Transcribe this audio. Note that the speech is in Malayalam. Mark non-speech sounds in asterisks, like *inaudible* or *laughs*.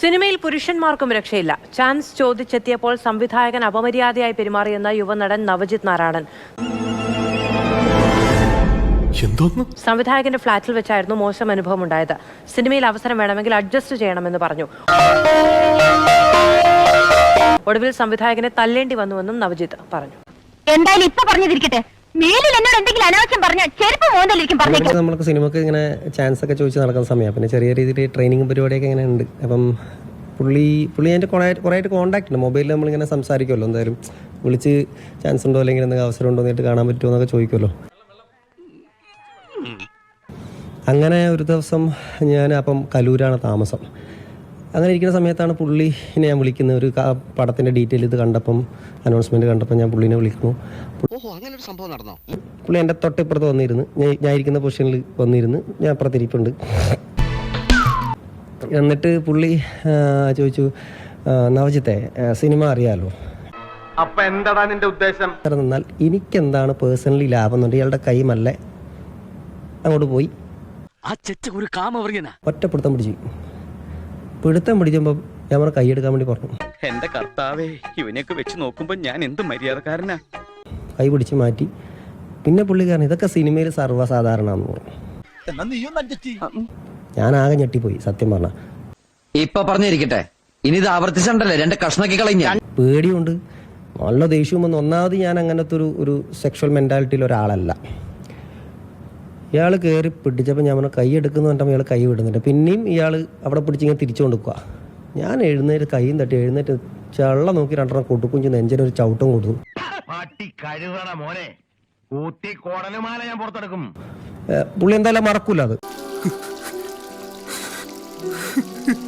സിനിമയിൽ പുരുഷന്മാർക്കും രക്ഷയില്ല. ചാൻസ് ചോദിച്ചെത്തിയപ്പോൾ സംവിധായകൻ അപമര്യാദയായി പെരുമാറിയെന്ന യുവനടൻ നവജിത് നാരായണൻ. എന്തോന്ന്? സംവിധായകന്റെ ഫ്ളാറ്റിൽ വെച്ചായിരുന്നു മോശം അനുഭവം ഉണ്ടായത് സിനിമയിൽ അവസരം വേണമെങ്കിൽ അഡ്ജസ്റ്റ് ചെയ്യണമെന്ന് പറഞ്ഞു. ഒടുവിൽ സംവിധായകനെ തല്ലേണ്ടി വന്നുവെന്നും നവജിത്ത് പറഞ്ഞു. എന്തായാലും ഇപ്പൊ പറഞ്ഞതിരിക്കട്ടെ. മേലിൽ എന്നോട് എന്തെങ്കിലും അനാവശ്യം പറഞ്ഞാൽ ചെരുപ്പ് മോന്തലിരിക്കും പറഞ്ഞു നമ്മൾക്ക് സിനിമക്ക് ഇങ്ങനെ ചാൻസ് ഒക്കെ ചോദിച്ച് നടക്കുന്ന സമയം. പിന്നെ ചെറിയ രീതിയിൽ ട്രെയിനിങ് പരിപാടിയൊക്കെ ഇങ്ങനെ ഉണ്ട്. അപ്പം പുള്ളി പുള്ളി എന്റെ കുറേ കുറേ ആയിട്ട് കോൺടാക്ട് ഉണ്ട് മൊബൈലിൽ നമ്മളിങ്ങനെ സംസാരിക്കുമല്ലോ എന്തായാലും വിളിച്ച് ചാൻസ് ഉണ്ടോ അല്ലെങ്കിൽ എന്തെങ്കിലും അവസരം ഉണ്ടോ എന്നിട്ട് കാണാൻ പറ്റുമോ എന്നൊക്കെ ചോദിക്കുമല്ലോ അങ്ങനെ ഒരു ദിവസം ഞാൻ അപ്പം കലൂരാണ് താമസം. അങ്ങനെ ഇരിക്കുന്ന സമയത്താണ് പുള്ളിനെ ഞാൻ വിളിക്കുന്നത് ഒരു പടത്തിന്റെ പടത്തിന്റെ ഡീറ്റെയിൽ ഇത് കണ്ടപ്പം അനൗൺസ്മെന്റ് കണ്ടപ്പം ഞാൻ പുള്ളിനെ വിളിക്കുന്നു. ഓഹോ അങ്ങനെ ഒരു സംഭവം നടന്നോ? പുള്ളി എന്റെ തൊട്ടിപ്പുറത്ത് വന്നിരുന്നു. ഞാൻ ഞാൻ ഇരിക്കുന്ന പൊസിഷനിൽ വന്നിരുന്നു. ഞാൻ അപ്പുറത്തിരിപ്പുണ്ട്. എന്നിട്ട് പുള്ളി ചോദിച്ചു നവജിത്തെ സിനിമ അറിയാലോ? അപ്പൊ എന്താടാ നിന്റെ ഉദ്ദേശം? എന്നാൽ നിന്നാൽ എനിക്കെന്താണ് പേഴ്സണലി ലാഭം എന്നുണ്ട് ഇയാളുടെ കൈമല്ല. അങ്ങോട്ട് പോയി. ആ ഒരു കാമവർഗന പിടിച്ചു. പിടുത്തം പിടിച്ചപ്പോൾ ഞാൻ പറഞ്ഞ കൈയെടുക്കാൻ വേണ്ടി പറഞ്ഞു. എന്റെ കർത്താവേ ഇവനെയൊക്കെ വെച്ച് നോക്കുമ്പോ ഞാൻ എന്ത് മര്യാദക്കാരനാ? കൈ പിടിച്ച് മാറ്റി. പിന്നെ പുള്ളിക്കാരൻ ഇതൊക്കെ സിനിമയിൽ സർവസാധാരണ പറഞ്ഞു. ഞാൻ ആകെ ഞെട്ടിപ്പോയി സത്യം പറഞ്ഞ. ഇപ്പൊ പറഞ്ഞിരിക്കട്ടെ ഇനി ഇത് ആവർത്തിച്ചണ്ടല്ലേ? രണ്ട് കഷ്ണക്കി കളഞ്ഞ പേടിയുണ്ട്. നല്ല ദേഷ്യവും വന്ന് ഒന്നാമത് ഞാൻ അങ്ങനത്തെ ഒരു ഒരു സെക്ഷൽ മെന്റാലിറ്റിയിൽ ഒരാളല്ല. ഇയാൾ കയറി പിടിച്ചപ്പോൾ ഞാൻ പറഞ്ഞു കൈ എടുക്കുന്നു പറഞ്ഞപ്പോൾ ഇയാൾ കൈ വിടുന്നുണ്ട്. പിന്നെയും ഇയാൾ അവിടെ പിടിച്ചിങ്ങനെ തിരിച്ചു കൊടുക്കുക ഞാൻ എഴുന്നേറ്റ് കൈയും തട്ടി എഴുന്നേറ്റ് ചള്ള നോക്കി രണ്ടെണ്ണം കൊടുക്കും നെഞ്ചിന് ഒരു ചവിട്ടും കൊടുത്തു. പുള്ളി എന്തായാലും മറക്കൂല അത്. *laughs*